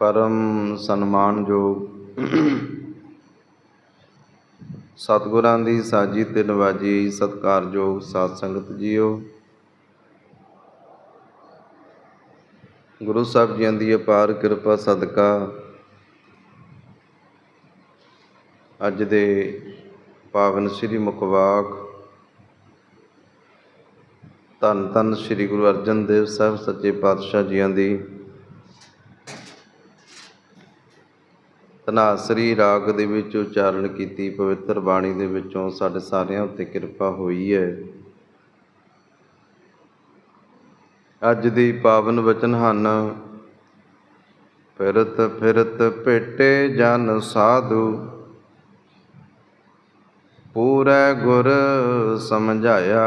ਪਰਮ ਸਨਮਾਨਯੋਗ ਸਤਿਗੁਰਾਂ ਦੀ ਸਾਜੀ ਤੇ ਨਵਾਜੀ ਸਤਿਕਾਰਯੋਗ ਸਾਧ ਸੰਗਤ ਜੀਓ। ਗੁਰੂ ਸਾਹਿਬ ਜੀਆਂ ਦੀ ਅਪਾਰ ਕਿਰਪਾ ਸਦਕਾ ਅੱਜ ਦੇ ਪਾਵਨ ਸ੍ਰੀ ਮੁਖਵਾਕ ਧੰਨ ਧੰਨ ਸ੍ਰੀ ਗੁਰੂ ਅਰਜਨ ਦੇਵ ਸਾਹਿਬ ਸੱਚੇ ਪਾਤਸ਼ਾਹ ਜੀਆਂ ਦੀ ਧਨਾਸਰੀ ਰਾਗ ਦੇ ਵਿੱਚ ਉਚਾਰਨ ਕੀਤੀ, ਪਵਿੱਤਰ ਬਾਣੀ ਦੇ ਵਿੱਚੋਂ ਸਾਡੇ ਸਾਰਿਆਂ ਉੱਤੇ ਕਿਰਪਾ ਹੋਈ ਹੈ। ਅੱਜ ਦੀ ਪਾਵਨ ਵਚਨ ਹਨ, ਫਿਰਤ ਫਿਰਤ ਭੇਟੇ ਜਨ ਸਾਧੂ, ਪੂਰੈ ਗੁਰ ਸਮਝਾਇਆ।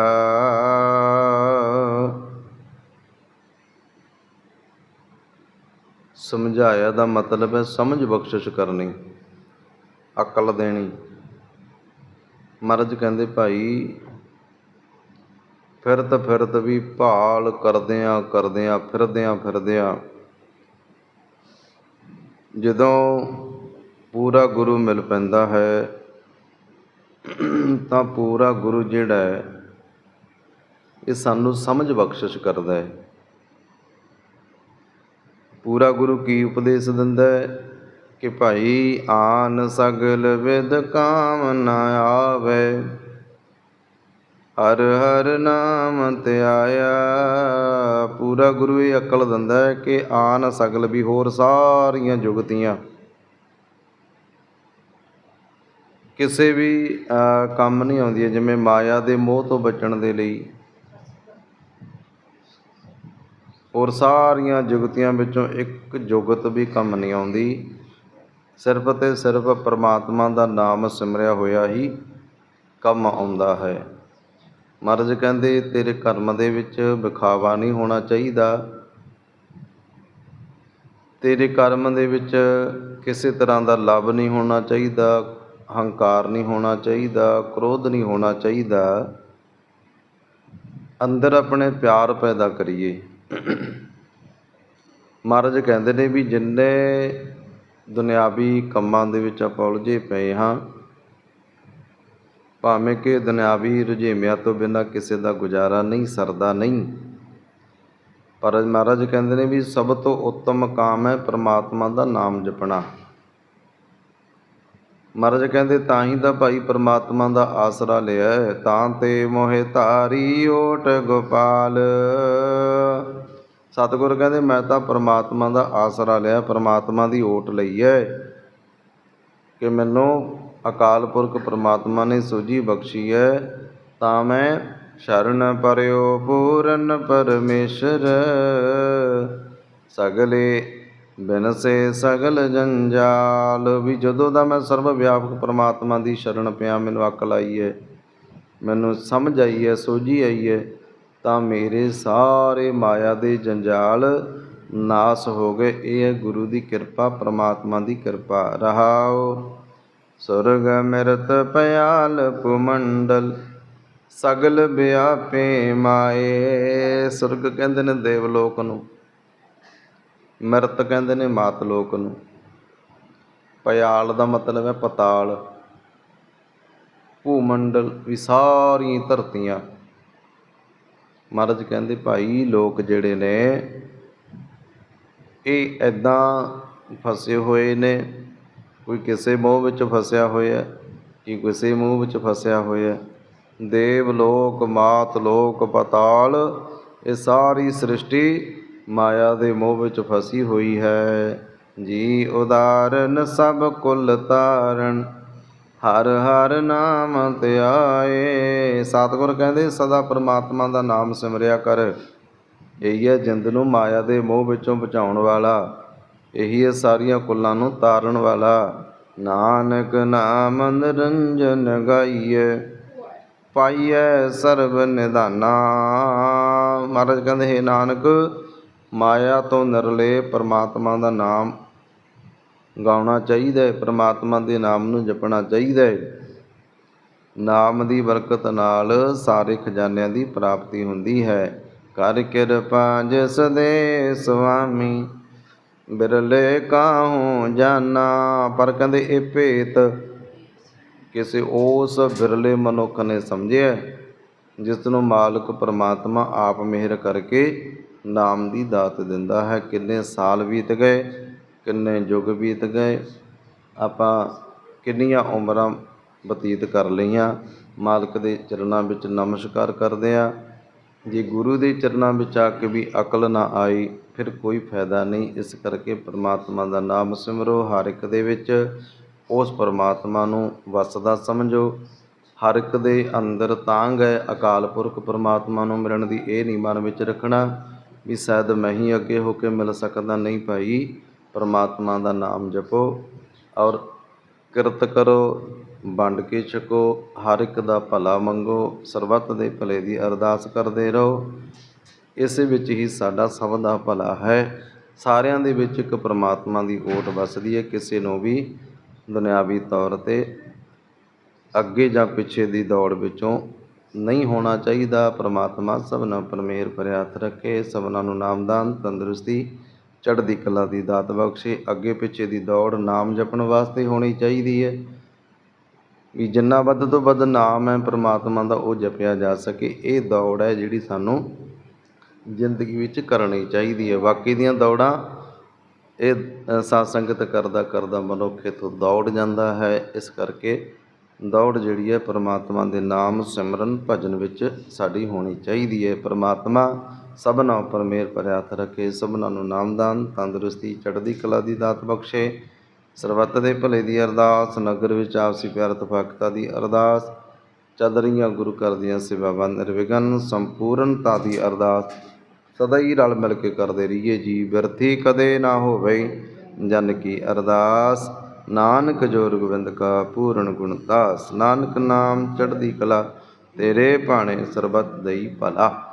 ਸਮਝਾਇਆ ਦਾ ਮਤਲਬ ਹੈ ਸਮਝ ਬਖਸ਼ਿਸ਼ ਕਰਨੀ, ਅਕਲ ਦੇਣੀ। ਮਹਾਰਾਜ ਕਹਿੰਦੇ, ਭਾਈ, ਫਿਰਤ ਫਿਰਤ ਵੀ ਭਾਲ ਕਰਦਿਆਂ ਕਰਦਿਆਂ, ਫਿਰਦਿਆਂ ਫਿਰਦਿਆਂ, ਜਦੋਂ ਪੂਰਾ ਗੁਰੂ ਮਿਲ ਪੈਂਦਾ ਹੈ, ਤਾਂ ਪੂਰਾ ਗੁਰੂ ਜਿਹੜਾ ਹੈ, ਇਹ ਸਾਨੂੰ ਸਮਝ ਬਖਸ਼ਿਸ਼ ਕਰਦਾ ਹੈ। ਪੂਰਾ ਗੁਰੂ ਕੀ ਉਪਦੇਸ਼ ਦਿੰਦਾ ਹੈ ਕਿ ਭਾਈ ਆਨ ਸਗਲ ਵਿਦ ਕਾਮ ਨਾ ਆਵੇ। ਹਰ ਹਰ ਨਾਮ ਧਿਆਇਆ ਪੂਰਾ ਗੁਰੂ ਇਹ ਅਕਲ ਦਿੰਦਾ ਹੈ ਕਿ ਆਨ ਸਗਲ ਵੀ ਹੋਰ ਸਾਰੀਆਂ ਜੁਗਤੀਆਂ। ਕਿਸੇ ਵੀ ਕੰਮ ਨਹੀਂ ਆਉਂਦੀਆਂ, ਜਿਵੇਂ ਮਾਇਆ ਦੇ ਮੋਹ ਤੋਂ ਬਚਣ ਦੇ ਲਈ। ਹੋਰ ਸਾਰੀਆਂ ਜੁਗਤੀਆਂ ਵਿੱਚੋਂ ਇੱਕ ਜੁਗਤ ਵੀ ਕੰਮ ਨਹੀਂ ਆਉਂਦੀ। ਸਿਰਫ ਤੇ ਸਿਰਫ ਪਰਮਾਤਮਾ ਦਾ ਨਾਮ ਸਿਮਰਿਆ ਹੋਇਆ ਹੀ ਕੰਮ ਆਉਂਦਾ ਹੈ। ਮਹਾਰਾਜ ਕਹਿੰਦੇ, ਤੇਰੇ ਕਰਮ ਦੇ ਵਿੱਚ ਵਿਖਾਵਾ ਨਹੀਂ ਹੋਣਾ ਚਾਹੀਦਾ। ਤੇਰੇ ਕਰਮ ਦੇ ਵਿੱਚ ਕਿਸੇ ਤਰ੍ਹਾਂ ਦਾ ਲਵ ਨਹੀਂ ਹੋਣਾ ਚਾਹੀਦਾ, ਹੰਕਾਰ ਨਹੀਂ ਹੋਣਾ ਚਾਹੀਦਾ, ਕ੍ਰੋਧ ਨਹੀਂ ਹੋਣਾ ਚਾਹੀਦਾ। ਅੰਦਰ ਆਪਣੇ ਪਿਆਰ ਪੈਦਾ ਕਰੀਏ। ਮਹਾਰਾਜ ਕਹਿੰਦੇ ਨੇ ਵੀ ਜਿੰਨੇ ਦੁਨਿਆਵੀ ਕੰਮਾਂ ਦੇ ਵਿੱਚ ਆਪਾਂ ਉਲਝੇ ਪਏ ਹਾਂ, ਭਾਵੇਂ ਕਿ ਦੁਨਿਆਵੀ ਰੁਝੇਵਿਆਂ ਤੋਂ ਬਿਨਾਂ ਕਿਸੇ ਦਾ ਗੁਜ਼ਾਰਾ ਨਹੀਂ, ਸਰਦਾ ਨਹੀਂ, ਪਰ ਮਹਾਰਾਜ ਕਹਿੰਦੇ ਨੇ ਵੀ ਸਭ ਤੋਂ ਉੱਤਮ ਕਾਮ ਹੈ ਪ੍ਰਮਾਤਮਾ ਦਾ ਨਾਮ ਜਪਣਾ। ਮਹਾਰਾਜ ਕਹਿੰਦੇ ਤਾਂ ਹੀ ਤਾਂ ਭਾਈ ਪ੍ਰਮਾਤਮਾ ਦਾ ਆਸਰਾ ਲਿਆ ਤਾਂ ਤੇ ਮੋਹਿ ਧਾਰੀ ਓਟ ਗੋਪਾਲ। ਸਤਿਗੁਰ ਕਹਿੰਦੇ, ਮੈਂ ਤਾਂ ਪਰਮਾਤਮਾ ਦਾ ਆਸਰਾ ਲਿਆ, ਪਰਮਾਤਮਾ ਦੀ ਓਟ ਲਈ ਹੈ ਕਿ ਮੈਨੂੰ ਅਕਾਲ ਪੁਰਖ ਪਰਮਾਤਮਾ ਨੇ ਸੋਝੀ ਬਖਸ਼ੀ ਹੈ। ਤਾਂ ਮੈਂ ਸ਼ਰਨ ਪਰਿਓ ਪੂਰਨ ਪਰਮੇਸ਼ਰ, ਸਗਲੇ ਬਿਨਸੇ ਸਗਲ ਜੰਜਾਲ ਵੀ ਜਦੋਂ ਦਾ ਮੈਂ ਸਰਵ ਵਿਆਪਕ ਪਰਮਾਤਮਾ ਦੀ ਸ਼ਰਨ ਪਿਆ, ਮੈਨੂੰ ਅਕਲ ਆਈ ਹੈ, ਮੈਨੂੰ ਸਮਝ ਆਈ ਹੈ, ਸੋਝੀ ਆਈ ਹੈ। ਤਾਂ ਮੇਰੇ ਸਾਰੇ ਮਾਇਆ ਦੇ ਜੰਜਾਲ ਨਾਸ ਹੋ ਗਏ। ਇਹ ਹੈ ਗੁਰੂ ਦੀ ਕਿਰਪਾ, ਪ੍ਰਮਾਤਮਾ ਦੀ ਕਿਰਪਾ। ਰਹਾਓ, ਸੁਰਗ ਮਿਰਤ ਪਿਆਲ ਪੁਮੰਡਲ ਸਗਲ ਵਿਆਪੇ ਮਾਏ। ਸੁਰਗ ਕਹਿੰਦੇ ਨੇ ਦੇਵ ਲੋਕ ਨੂੰ, ਮਿਰਤ ਕਹਿੰਦੇ ਨੇ ਮਾਤ ਲੋਕ ਨੂੰ। ਪਿਆਲ ਦਾ ਮਤਲਬ ਹੈ ਪਤਾਲ। ਭੂਮੰਡਲ ਵੀ ਸਾਰੀਆਂ ਧਰਤੀਆਂ ਮਹਾਰਾਜ ਕਹਿੰਦੇ, ਭਾਈ, ਲੋਕ ਜਿਹੜੇ ਨੇ, ਇਹ ਐਦਾਂ ਫਸੇ ਹੋਏ ਨੇ। ਕੋਈ ਕਿਸੇ ਮੋਹ ਵਿੱਚ ਫਸਿਆ ਹੋਇਆ, ਕਿ ਕਿਸੇ ਮੋਹ ਵਿੱਚ ਫਸਿਆ ਹੋਇਆ। ਦੇਵ ਲੋਕ, ਮਾਤ ਲੋਕ, ਪਤਾਲ, ਇਹ ਸਾਰੀ ਸ੍ਰਿਸ਼ਟੀ ਮਾਇਆ ਦੇ ਮੋਹ ਵਿੱਚ ਫਸੀ ਹੋਈ ਹੈ। ਜੀ ਉਦਾਰਨ ਸਭ ਕੁਲ ਤਾਰਨ ਹਰ ਹਰ ਨਾਮ ਧਿਆਏ ਸਤਿਗੁਰ ਕਹਿੰਦੇ, ਸਦਾ ਪ੍ਰਮਾਤਮਾ ਦਾ ਨਾਮ ਸਿਮਰਿਆ ਕਰ। ਇਹੀ ਹੈ ਜਿੰਦ ਨੂੰ ਮਾਇਆ ਦੇ ਮੋਹ ਵਿੱਚੋਂ ਬਚਾਉਣ ਵਾਲਾ। ਇਹੀ ਹੈ ਸਾਰੀਆਂ ਕੁੱਲਾਂ ਨੂੰ ਤਾਰਨ ਵਾਲਾ। ਨਾਨਕ ਨਾਮ ਨਿਰੰਜਨ ਗਾਈਏ। ਪਾਈਐ ਸਰਬ ਨਿਧਾਨਾ ਮਹਾਰਾਜ ਕਹਿੰਦੇ, ਹੈ ਨਾਨਕ, ਮਾਇਆ ਤੋਂ ਨਿਰਲੇ ਪਰਮਾਤਮਾ ਦਾ ਨਾਮ ਗਾਉਣਾ ਚਾਹੀਦਾ ਹੈ, ਪ੍ਰਮਾਤਮਾ ਦੇ ਨਾਮ ਨੂੰ ਜਪਣਾ ਚਾਹੀਦਾ ਹੈ। ਨਾਮ ਦੀ ਬਰਕਤ ਨਾਲ ਸਾਰੇ ਖਜ਼ਾਨਿਆਂ ਦੀ ਪ੍ਰਾਪਤੀ ਹੁੰਦੀ ਹੈ। ਕਰ ਕਿਰਪਾ ਜਿਸ ਦੇ ਸੁਆਮੀ ਬਿਰਲੇ ਕਾਹੂ ਜਾਨਾ, ਪਰ ਕਹਿੰਦੇ ਇਹ ਭੇਤ ਕਿਸੇ ਉਸ ਬਿਰਲੇ ਮਨੁੱਖ ਨੇ ਸਮਝਿਆ, ਜਿਸ ਨੂੰ ਮਾਲਕ ਪਰਮਾਤਮਾ ਆਪ ਮਿਹਰ ਕਰਕੇ ਨਾਮ ਦੀ ਦਾਤ ਦਿੰਦਾ ਹੈ। ਕਿੰਨੇ ਸਾਲ ਬੀਤ ਗਏ ਕਿੰਨੇ ਯੁੱਗ ਬੀਤ ਗਏ, ਆਪਾਂ ਕਿੰਨੀਆਂ ਉਮਰਾਂ ਬਤੀਤ ਕਰ ਲਈਆਂ, ਮਾਲਕ ਦੇ ਚਰਨਾਂ ਵਿੱਚ ਨਮਸਕਾਰ ਕਰਦੇ ਆ ਜੇ ਗੁਰੂ ਦੇ ਚਰਨਾਂ ਵਿੱਚ ਆ ਕੇ ਵੀ ਅਕਲ ਨਾ ਆਈ, ਫਿਰ ਕੋਈ ਫਾਇਦਾ ਨਹੀਂ। ਇਸ ਕਰਕੇ ਪਰਮਾਤਮਾ ਦਾ ਨਾਮ ਸਿਮਰੋ, ਹਰ ਇੱਕ ਦੇ ਵਿੱਚ ਉਸ ਪਰਮਾਤਮਾ ਨੂੰ ਵਸਦਾ ਸਮਝੋ। ਹਰ ਇੱਕ ਦੇ ਅੰਦਰ ਤਾਂਗ ਹੈ, ਅਕਾਲ ਪੁਰਖ ਪਰਮਾਤਮਾ ਨੂੰ ਮਿਲਣ ਦੀ ਇਹ ਨਹੀਂ ਮਨ ਵਿੱਚ ਰੱਖਣਾ ਵੀ ਸ਼ਾਇਦ ਮੈਂ ਹੀ ਅੱਗੇ ਹੋ ਕੇ ਮਿਲ ਸਕਦਾ ਨਹੀਂ ਭਾਈ। ਪਰਮਾਤਮਾ ਦਾ ਨਾਮ ਜਪੋ ਔਰ ਕਿਰਤ ਕਰੋ, ਵੰਡ ਕੇ ਛਕੋ, ਹਰ ਇੱਕ ਦਾ ਭਲਾ ਮੰਗੋ, ਸਰਬੱਤ ਦੇ ਭਲੇ ਦੀ ਅਰਦਾਸ ਕਰਦੇ ਰਹੋ। ਇਸੇ ਵਿੱਚ ਹੀ ਸਾਡਾ ਸਭ ਦਾ ਭਲਾ ਹੈ। ਸਾਰਿਆਂ ਦੇ ਵਿੱਚ ਇੱਕ ਪਰਮਾਤਮਾ ਦੀ ਓਟ ਵਸਦੀ ਹੈ। ਕਿਸੇ ਨੂੰ ਵੀ ਦੁਨਿਆਵੀ ਤੌਰ ਤੇ ਅੱਗੇ ਜਾਂ ਪਿੱਛੇ ਦੀ ਦੌੜ ਵਿੱਚੋਂ ਨਹੀਂ ਹੋਣਾ ਚਾਹੀਦਾ। ਪਰਮਾਤਮਾ ਸਭਨਾਂ ਪਰ ਮਿਹਰ ਭਰਿਆ ਰੱਖੇ ਸਭਨਾਂ ਨੂੰ ਨਾਮਦਾਨ, ਤੰਦਰੁਸਤੀ ਚੜ੍ਹਦੀ ਕਲਾ ਦੀ ਦਾਤ ਬਖਸ਼ੇ ਅੱਗੇ ਪਿੱਛੇ ਦੀ ਦੌੜ ਨਾਮ ਜਪਣ ਵਾਸਤੇ ਹੋਣੀ ਚਾਹੀਦੀ ਹੈ ਵੀ ਜਿੰਨਾ ਵੱਧ ਤੋਂ ਵੱਧ ਨਾਮ ਹੈ ਪ੍ਰਮਾਤਮਾ ਦਾ ਉਹ ਜਪਿਆ ਜਾ ਸਕੇ। ਇਹ ਦੌੜ ਹੈ ਜਿਹੜੀ ਸਾਨੂੰ ਜ਼ਿੰਦਗੀ ਵਿੱਚ ਕਰਨੀ ਚਾਹੀਦੀ ਹੈ। ਬਾਕੀ ਦੀਆਂ ਦੌੜਾਂ ਇਹ ਅ, ਸਾਧ ਸੰਗਤ ਕਰਦਾ ਕਰਦਾ ਮਨੁੱਖ ਇੱਥੋਂ ਦੌੜ ਜਾਂਦਾ ਹੈ। ਇਸ ਕਰਕੇ ਦੌੜ ਜਿਹੜੀ ਹੈ ਪ੍ਰਮਾਤਮਾ ਦੇ ਨਾਮ ਸਿਮਰਨ ਭਜਨ ਵਿੱਚ ਸਾਡੀ ਹੋਣੀ ਚਾਹੀਦੀ ਹੈ। ਪ੍ਰਮਾਤਮਾ ਸਭਨਾਂ ਉੱਪਰ ਮਿਹਰ ਭਰਿਆ ਹੱਥ ਰੱਖੇ, ਸਭਨਾਂ ਨੂੰ ਨਾਮਦਾਨ ਤੰਦਰੁਸਤੀ, ਚੜ੍ਹਦੀ ਕਲਾ ਦੀ ਦਾਤ ਬਖਸ਼ੇ। ਸਰਬੱਤ ਦੇ ਭਲੇ ਦੀ ਅਰਦਾਸ, ਨਗਰ ਵਿੱਚ ਆਪਸੀ ਪਿਆਰ ਤਫਾਕਤਾ ਦੀ ਅਰਦਾਸ। ਚੱਲ ਰਹੀਆਂ ਗੁਰੂ ਘਰ ਦੀਆਂ ਸੇਵਾਵਾਂ ਨਿਰਵਿਘਨ ਸੰਪੂਰਨਤਾ ਦੀ ਅਰਦਾਸ। ਸਦਾ ਹੀ ਰਲ ਮਿਲ ਕੇ ਕਰਦੇ ਰਹੀਏ ਜੀ ਬਿਰਥੀ ਕਦੇ ਨਾ ਹੋਵੇ ਜਨ ਕੀ ਅਰਦਾਸ। ਨਾਨਕ ਜੋਰ ਗੋਬਿੰਦ ਕਾ ਪੂਰਨ ਗੁਣ ਦਾਸ। ਨਾਨਕ ਨਾਮ ਚੜ੍ਹਦੀ ਕਲਾ, ਤੇਰੇ ਭਾਣੇ ਸਰਬੱਤ ਦਈ ਭਲਾ।